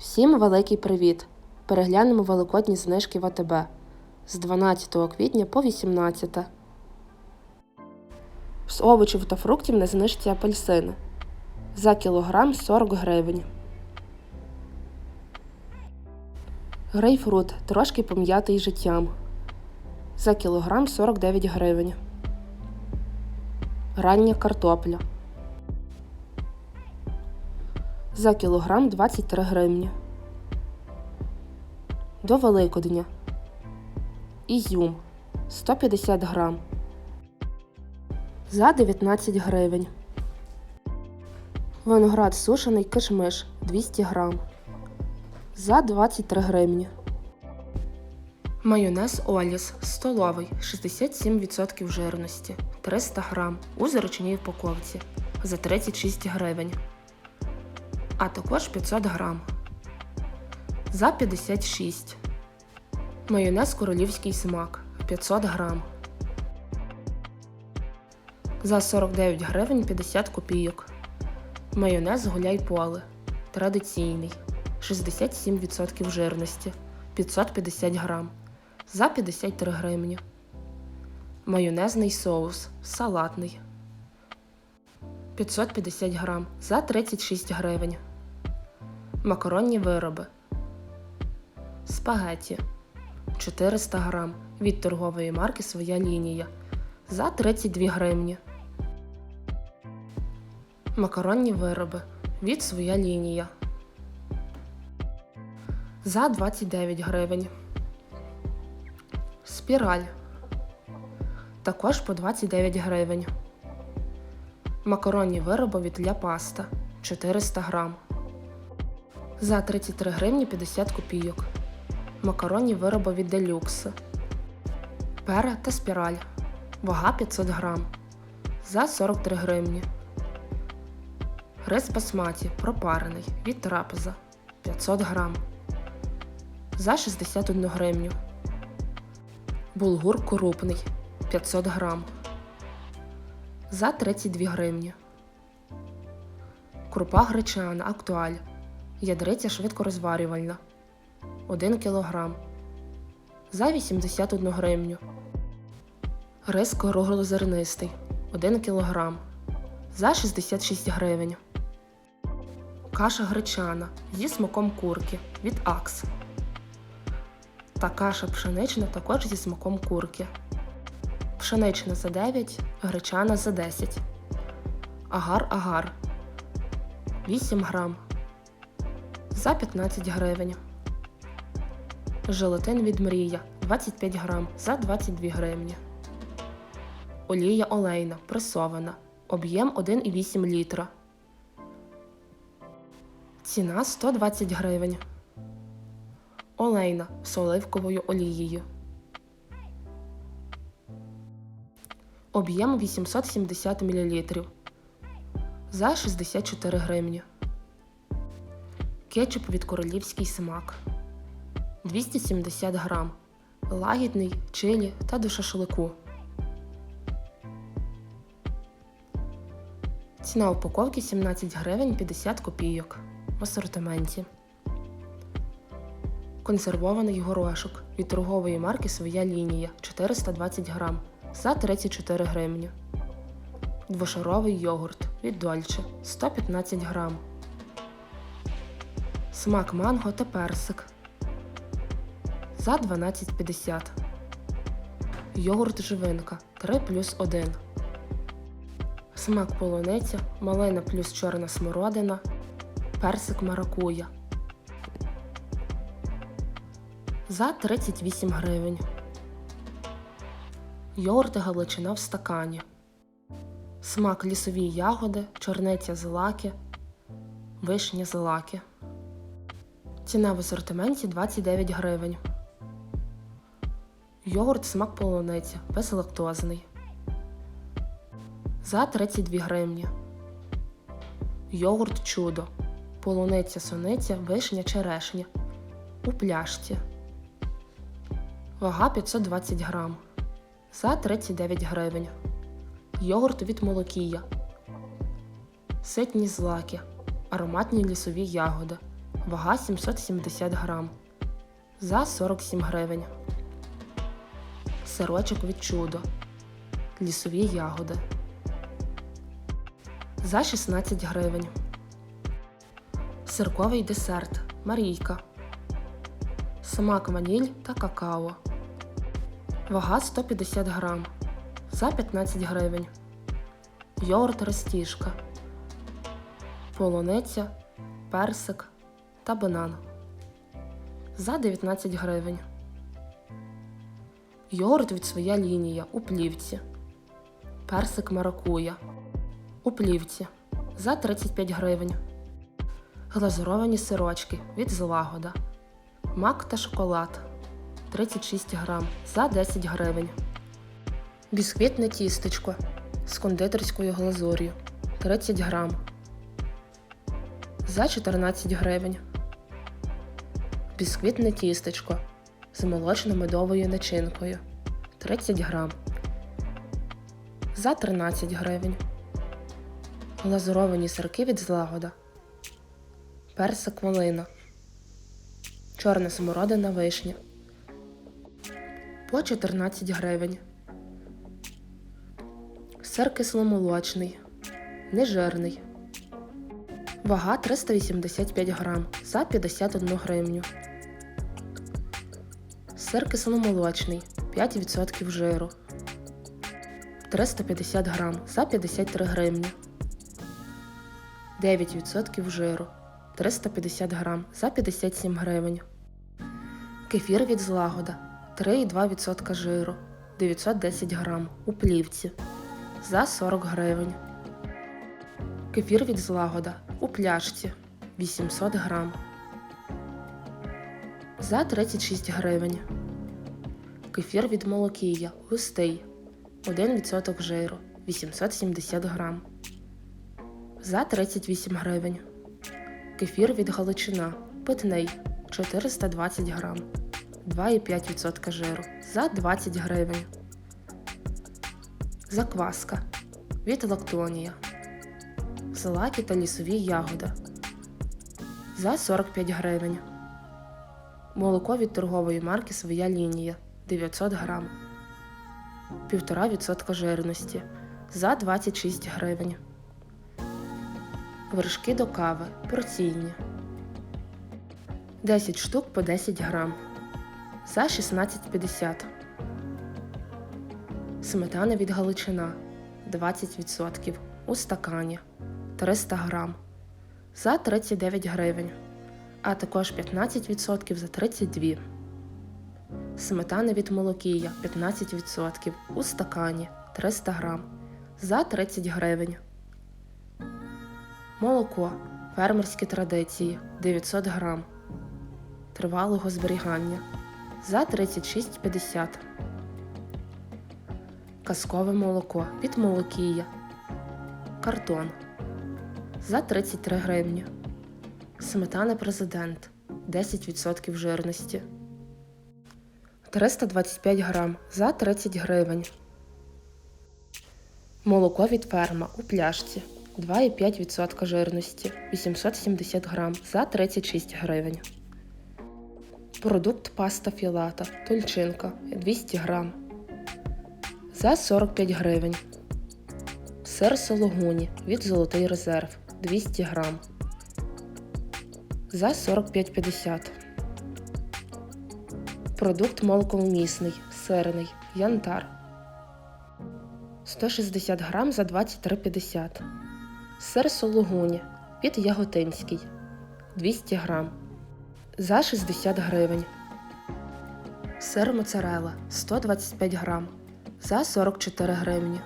Всім великий привіт! Переглянемо великодні знижки в АТБ з 12 квітня по 18. З овочів та фруктів на знижці апельсини. За кілограм 40 гривень. Грейпфрут трошки пом'ятий життям. За кілограм 49 гривень. Рання картопля. За кілограм 23 гривні. До Великодня. Ізюм 150 грам. За 19 гривень. Виноград сушений кишмиш 200 грам. За 23 гривні. Майонез Оліс столовий 67% жирності 300 грам у зручній упаковці за 36 гривень. А також 500 грам за 56. Майонез королівський смак 500 грам. За 49 гривень 50 копійок. Майонез гуляй поле. Традиційний. 67% жирності 550 грам. За 53 гривні. Майонезний соус. Салатний. 550 грам. За 36 гривень. Макаронні вироби. Спагеті 400 грам від торгової марки Своя лінія за 32 гривні. Макаронні вироби від Своя лінія за 29 гривень. Спіраль також по 29 гривень. Макаронні вироби від Ля Паста 400 грам за 33 гривні 50 копійок. Макаронні вироби від делюкс. Пера та спіраль. Вага 500 грам. За 43 гривні. Рис басматі пропарений від трапеза 500 грам. За 61 гривню. Булгур крупний 500 грам. За 32 гривні. Крупа гречана актуаль. Ядриця швидкорозварювальна 1 кг за 81 гривню. Рис круглозернистий 1 кг за 66 гривень. Каша гречана зі смаком курки від Акс. Та каша пшенична також зі смаком курки. Пшенична за 9, гречана за 10. Агар-агар 8 грам за 15 гривень. Желатин від Мрія 25 грам за 22 гривні. Олія олейна пресована. Об'єм 1,8 літра. Ціна 120 гривень. Олейна з оливковою олією. Об'єм 870 мл. За 64 гривні. Кетчуп від королівський смак 270 грам. Лагідний, чилі та до шашлику. Ціна упаковки 17 гривень 50 копійок в асортименті. Консервований горошок від торгової марки Своя лінія 420 грам за 34 гривні. Двошаровий йогурт від Дольче 115 грам. Смак манго та персик за 12,50. Йогурт живинка 3 плюс 1. Смак полуниця, малина плюс чорна смородина, персик маракуя. За 38 гривень. Йогурт галичина в стакані. Смак лісові ягоди, чорниця злаки, вишня злаки. Ціна в асортименті 29 гривень. Йогурт смак полуниця безлактозний. За 32 гривні. Йогурт чудо. Полуниця суниця, вишня черешня. У пляшці. Вага 520 грам. За 39 гривень. Йогурт від молокія. Ситні злаки. Ароматні лісові ягоди. Вага 770 грам. За 47 гривень. Сирочок від чудо. Лісові ягоди. За 16 гривень. Сирковий десерт. Марійка. Смак ваніль та какао. Вага 150 грам. За 15 гривень. Йогурт ростішка. Полуниця, персик та банан. За 19 гривень. Йогурт від своя лінія у плівці. Персик маракуя. У плівці. За 35 гривень. Глазуровані сирочки від злагода. Мак та шоколад 36 грам за 10 гривень. Бісквітне тістечко з кондитерською глазур'ю 30 грам за 14 гривень. Бісквітне тістечко з молочно-медовою начинкою 30 грам за 13 гривень. Глазуровані сирки від злагода. Персик малина. Чорна смородина вишня. По 14 гривень. Сир кисломолочний. Нежирний. Вага 385 грам за 51 гривню. Сир кисломолочний 5% жиру. 350 грам за 53 гривні. 9% жиру. 350 грам за 57 гривень. Кефір від злагода 3,2% жиру 910 грам у плівці за 40 гривень. Кефір від злагода у пляшці 800 грам за 36 гривень. Кефір від молокія густий 1% жиру 870 грам за 38 гривень. Кефір від Галичина питний 420 грам 2,5% жиру за 20 гривень. Закваска від Лактонія. Злакі та лісові ягоди за 45 гривень. Молоко від торгової марки Своя лінія 900 грам. 1,5% жирності за 26 гривень. Вершки до кави порційні 10 штук по 10 грам за 16,50. Сметана від Галичина 20% у стакані 300 грам за 39 гривень, а також 15% за 32. Сметана від Молокія 15% у стакані 300 грам за 30 гривень. Молоко фермерські традиції 900 грам тривалого зберігання за 36,50. Казкове молоко від Молокія. Картон за 33 гривні. Сметана президент 10% жирності. 325 грам за 30 гривень. Молоко від ферма у пляшці 2,5% жирності 870 грам за 36 гривень. Продукт паста філата тольчинка 200 грам за 45 гривень. Сир сологуні від Золотий резерв 200 грам за 45,50. Продукт молоковмісний, сирний, янтар 160 грам за 23,50. Сир сологуні від Яготинський 200 грам за 60 гривень. Сир моцарела 125 грам за 44 гривні.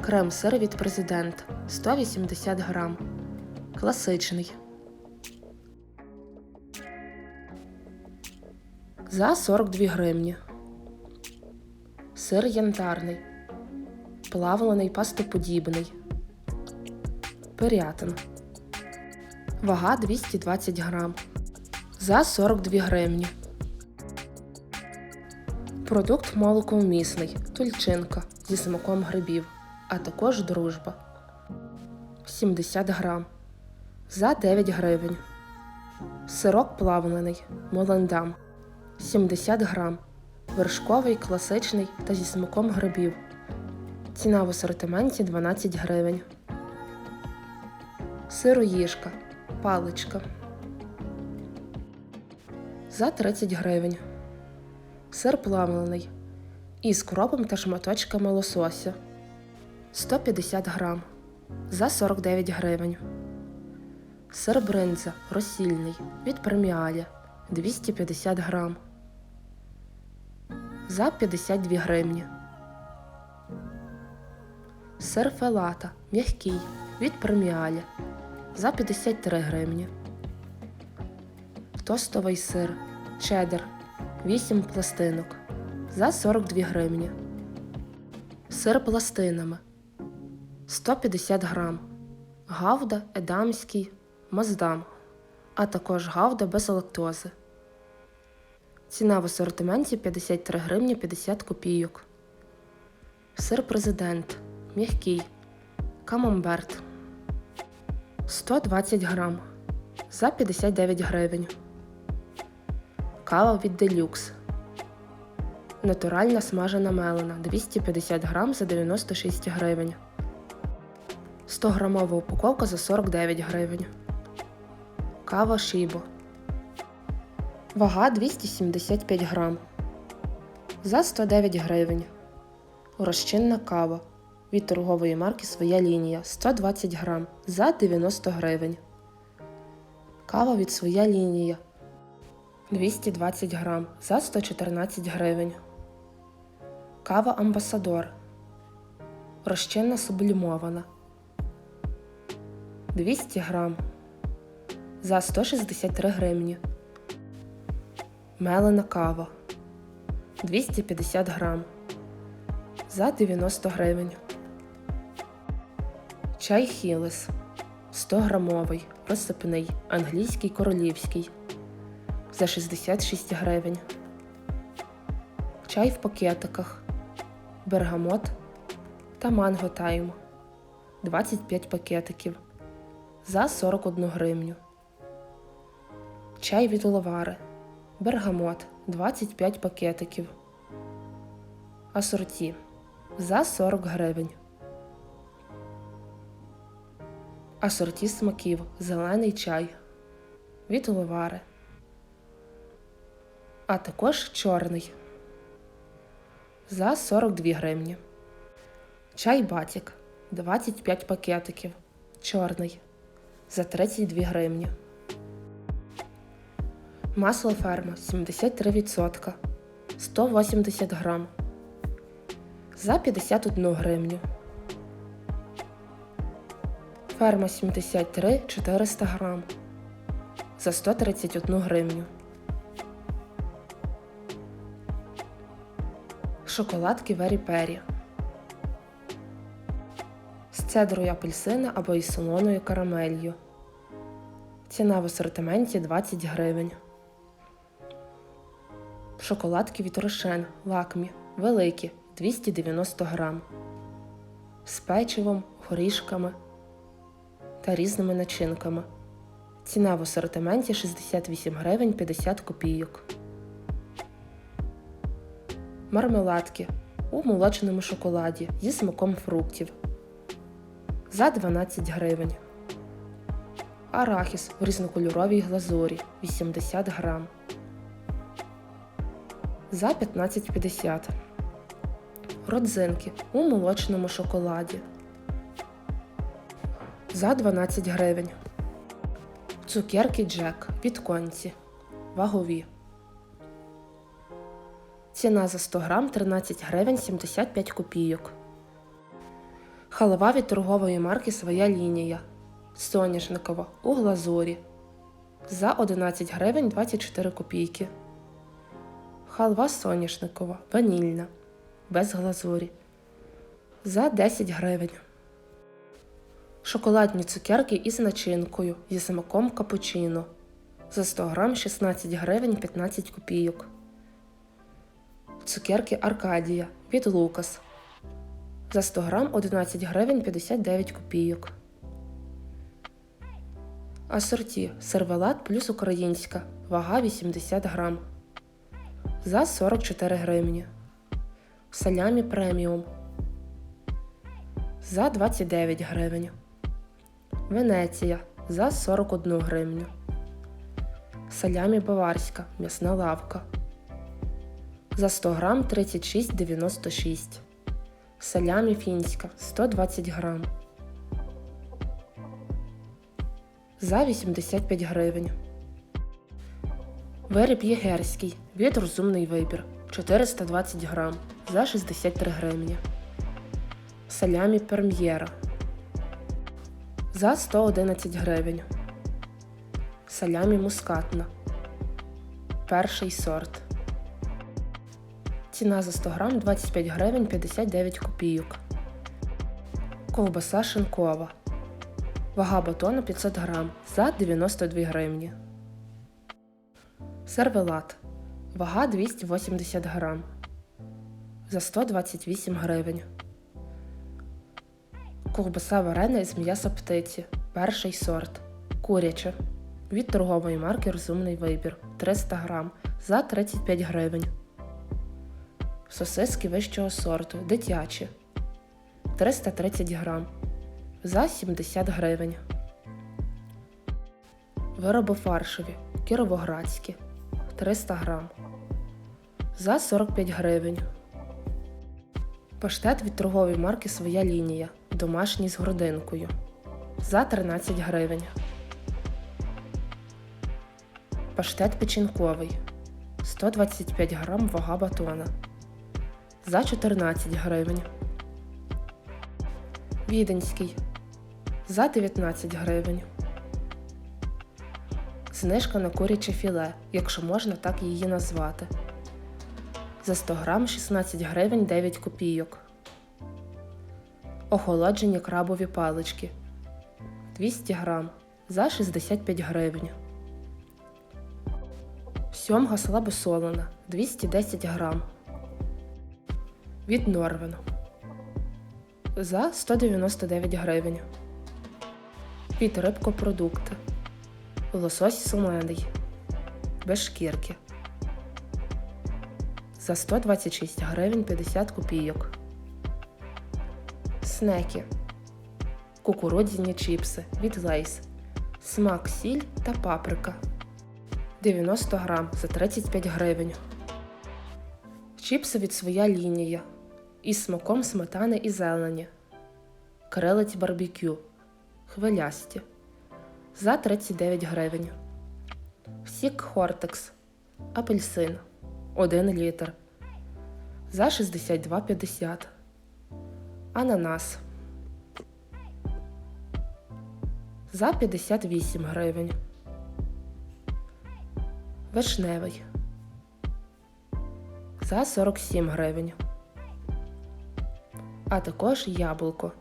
Крем сир від президент 180 грам. Класичний. За 42 гривні. Сир янтарний. Плавлений пастоподібний. Пирятин. Вага 220 грам. За 42 гривні. Продукт молоковмісний. Тульчинка зі смаком грибів, а також дружба. 70 грам. За 9 гривень. Сирок плавлений Молендам 70 грам. Вершковий, класичний та зі смаком грибів. Ціна в асортименті 12 гривень. Сироїжка. Паличка. За 30 гривень. Сир плавлений. Із кропом та шматочками лосося. 150 грам. За 49 гривень. Сир бринза розсільний від преміалі 250 грам. За 52 гривні. Сир фелата м'який від преміалі за 53 гривні. Тостовий сир чеддер 8 пластинок за 42 гривні. Сир пластинами 150 грам. Гавда, едамський, маздам, а також гавда без лактози. Ціна в асортименті 53 гривні 50 копійок. Сир президент. М'який. Камамберт. 120 грам. За 59 гривень. Кава від Делюкс. Натуральна смажена мелена 250 грам за 96 гривень. 100 грамова упаковка за 49 гривень. Кава Шібо. Вага 275 грам. За 109 гривень. Розчинна кава. Від торгової марки Своя лінія 120 грам за 90 гривень. Кава від Своя лінія 220 грам за 114 гривень. Кава Амбасадор. Розчинна сублімована 200 грам за 163 гривні. Мелена кава. 250 грам. За 90 гривень. Чай Хілес. 100 грамовий, розсипний, англійський королівський. За 66 гривень. Чай в пакетиках, бергамот та манго тайм. 25 пакетиків. За 41 гривню. Чай від лавари, бергамот 25 пакетиків. Асорті за 40 гривень. Асорті смаків зелений чай від лавари. А також чорний за 42 гривні. Чай батік 25 пакетиків. Чорний за 32 гривні. Масло ферма 73%. 180 грам. За 51 гривню. Ферма 73 400 грам. За 131 гривню. Шоколадки Вері Пері. З цедрою апельсина або із солоною карамелью. Ціна в асортименті 20 гривень. Шоколадки від Рошен лакмі великі 290 грам. З печивом, горішками та різними начинками. Ціна в асортименті 68 гривень 50 копійок. Мармеладки у молочному шоколаді зі смаком фруктів за 12 гривень. Арахіс в різнокольоровій глазурі 80 грам. За 15,50. Родзинки у молочному шоколаді. За 12 гривень. Цукерки Джек від конці. Вагові. Ціна за 100 грам 13 гривень 75 копійок. Халава від торгової марки Своя лінія. Соняшникова у глазурі. За 11 гривень 24 копійки. Халва соняшникова ванільна. Без глазурі. За 10 гривень. Шоколадні цукерки із начинкою зі смаком капучино. За 100 грам 16 гривень 15 копійок. Цукерки Аркадія від Лукас. За 100 грам 11 гривень 59 копійок. Асорті сервелат плюс українська. Вага 80 грам. За 44 гривні. Салямі преміум. За 29 гривень. Венеція за 41 гривню. Салямі баварська. М'ясна лавка. За 100 грам 36,96. Салямі фінська 120 грам. За 85 гривень. Виріб єгерський. Від розумний вибір. 420 грам. За 63 гривні. Салямі прем'єра. За 111 гривень. Салямі мускатна. Перший сорт. Ціна за 100 грам 25 гривень 59 копійок. Ковбаса шинкова. Вага батону 500 грам за 92 гривні. Сервелат. Вага 280 грам. За 128 гривень. Ковбаса варена з м'яса птиці. Перший сорт. Куряче. Від торгової марки Розумний вибір 300 грам за 35 гривень. Сосиски вищого сорту. Дитячі 330 грам за 70 гривень. Вироби фаршеві. Кіровоградські 300 грам за 45 гривень. Паштет від торгової марки Своя лінія. Домашній з грудинкою за 13 гривень. Паштет печінковий 125 грам вага батона за 14 гривень. Віденський за 19 гривень. Знижка на куряче філе, якщо можна так її назвати. За 100 грам 16 гривень 9 копійок. Охолоджені крабові палички 200 грам за 65 гривень. Сьомга слабосолена 210 грам. Від Норвен за 199 гривень. Від рибкопродукти. Лосось солений. Без шкірки. За 126 гривень 50 копійок. Снеки. Кукурудзяні чіпси від Лейс. Смак сіль та паприка. 90 грам за 35 гривень. Чіпси від своя лінія. Із смаком сметани і зелені. Крилець барбекю. Хвилясті. За 39 гривень. Сік Хортекс. Апельсин. 1 літр. За 62,50. Ананас. За 58 гривень. Вишневий. За 47 гривень. А також яблуко.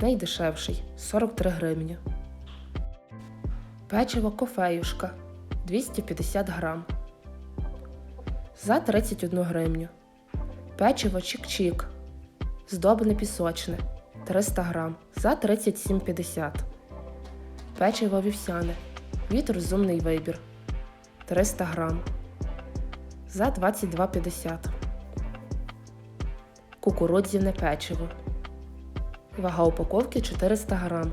Найдешевший 43 гривні. Печиво кофеюшка 250 грам. За 31 гривню. Печиво чик-чик. Здобне пісочне 300 грам за 37,50. Печиво вівсяне. Від розумний вибір 300 грам за 22,50. Кукурудзяне печиво. Вага упаковки 400 грам.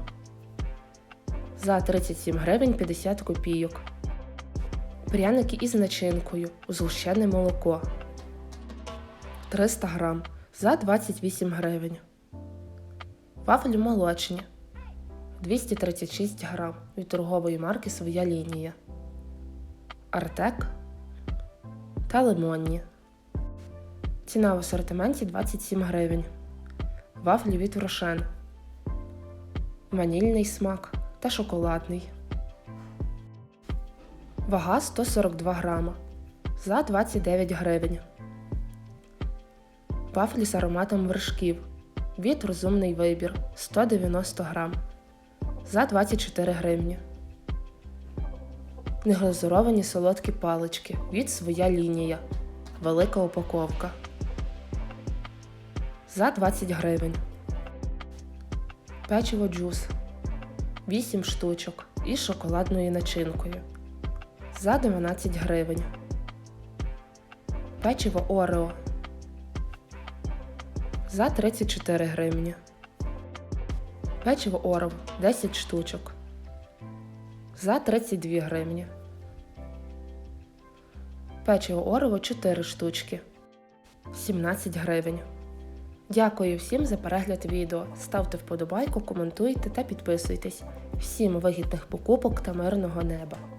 За 37 гривень 50 копійок. Пряники із начинкою. Згущене молоко. 300 грам за 28 гривень. Вафлі молочні 236 грам від торгової марки Своя лінія. Артек та лимонні. Ціна в асортименті 27 гривень. Вафлі від Рошен. Ванільний смак та шоколадний. Вага 142 грама за 29 гривень. Вафлі з ароматом вершків. Від розумний вибір 190 грам за 24 гривні. Неглазуровані солодкі палички від своя лінія. Велика упаковка. За 20 гривень. Печиво джус 8 штучок із шоколадною начинкою за 12 гривень. Печиво Орео за 34 гривні. Печиво Орео 10 штучок за 32 гривні. Печиво Орео 4 штучки 17 гривень. Дякую всім за перегляд відео. Ставте вподобайку, коментуйте та підписуйтесь. Всім вигідних покупок та мирного неба!